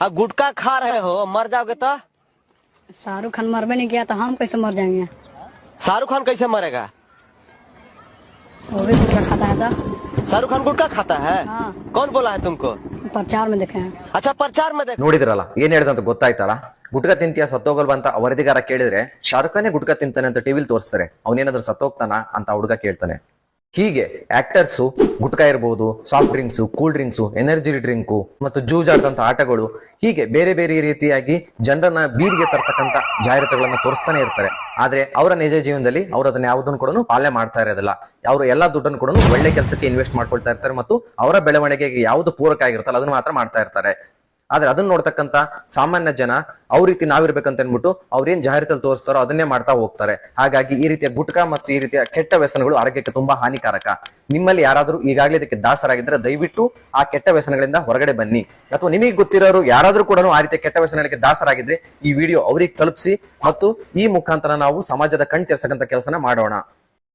आ गुटखा खा रहे हो मर जाओगे तो शाहरुख खान मरबे नहीं किया तो हम कैसे मर जाएंगे शाहरुख खान कैसे मरेगा वो भी गुटखा खाता है तो शाहरुख खान गुटखा खाता है हाँ कौन बोला है तुमको प्रचार में देखे हैं अच्छा प्रचार में देख ನೋಡಿದ್ರಲ್ಲ ಏನ್ ಹೇಳ್ದಂತ ಗೊತ್ತಾಯ್ತಲ್ಲ ಗುಟ್ಕ ತಿಂತೀಯ ಸತ್ತೋಗಲ್ವಾ ಅಂತ ವರದಿಗಾರ ಕೇಳಿದ್ರೆ ಶಾರುಖ್ ಖಾನೇ ಗುಟ್ಕ ತಿಂತಾನೆ ಅಂತ ಟಿವಿಲ್ ತೋರಿಸ್ತಾರೆ ಅವನೇನಾದ್ರೂ ಸತ್ತೋಗ್ತಾನ ಅಂತ ಆ ಹುಡುಗ ಕೇಳ್ತಾನೆ ಹೀಗೆ ಆಕ್ಟರ್ಸು ಗುಟ್ಕಾ ಇರಬಹುದು soft drinks cool drinks energy drink ಮತ್ತು ಜೂಜಾಡ್ದಂತ ಆಟಗಳು ಹೀಗೆ ಬೇರೆ ಬೇರೆ ರೀತಿಯಾಗಿ ಜನರನ್ನ ಬೀದಿಗೆ ತರ್ತಕ್ಕಂತ ಜಾಹೀರಾತುಗಳನ್ನ ತೋರಿಸ್ತಾನೆ ಇರ್ತಾರೆ. ಆದ್ರೆ ಅವರ ನಿಜ ಜೀವನದಲ್ಲಿ ಅವರು ಅದನ್ನ ಯಾವುದನ್ನು ಕೂಡ ಪಾಲನೆ ಮಾಡ್ತಾ ಇರೋದಿಲ್ಲ. ಅವರು ಎಲ್ಲಾ ದುಡ್ಡನ್ನು ಕೂಡ ಒಳ್ಳೆ ಕೆಲಸಕ್ಕೆ ಇನ್ವೆಸ್ಟ್ ಮಾಡ್ಕೊಳ್ತಾ ಇರ್ತಾರೆ ಮತ್ತು ಅವರ ಬೆಳವಣಿಗೆಗೆ ಯಾವುದು ಪೂರಕ ಆಗಿರುತ್ತಲ್ಲ ಅದನ್ನು ಮಾತ್ರ ಮಾಡ್ತಾ ಇರ್ತಾರೆ. ಆದ್ರೆ ಅದನ್ನ ನೋಡ್ತಕ್ಕಂತ ಸಾಮಾನ್ಯ ಜನ ಅವ್ರ ರೀತಿ ನಾವಿರ್ಬೇಕಂತ ಅನ್ಬಿಟ್ಟು ಅವ್ರೇನ್ ಜಾಹೀರಾತಲ್ಲಿ ತೋರಿಸ್ತಾರೋ ಅದನ್ನೇ ಮಾಡ್ತಾ ಹೋಗ್ತಾರೆ. ಹಾಗಾಗಿ ಈ ರೀತಿಯ ಗುಟ್ಕಾ ಮತ್ತು ಈ ರೀತಿಯ ಕೆಟ್ಟ ವ್ಯಸನಗಳು ಆರೋಗ್ಯಕ್ಕೆ ತುಂಬಾ ಹಾನಿಕಾರಕ. ನಿಮ್ಮಲ್ಲಿ ಯಾರಾದರೂ ಈಗಾಗಲೇ ಇದಕ್ಕೆ ದಾಸರಾಗಿದ್ರೆ ದಯವಿಟ್ಟು ಆ ಕೆಟ್ಟ ವ್ಯಸನಗಳಿಂದ ಹೊರಗಡೆ ಬನ್ನಿ. ಅಥವಾ ನಿಮಗೆ ಗೊತ್ತಿರೋರು ಯಾರಾದ್ರೂ ಕೂಡ ಆ ರೀತಿಯ ಕೆಟ್ಟ ವ್ಯಸನಗಳಿಗೆ ದಾಸರಾಗಿದ್ರೆ ಈ ವಿಡಿಯೋ ಅವ್ರಿಗೆ ತಲುಪಿಸಿ ಮತ್ತು ಈ ಮುಖಾಂತರ ನಾವು ಸಮಾಜದ ಕಣ್ ತೆರೆಸಕ್ಕಂತ ಕೆಲಸನ ಮಾಡೋಣ.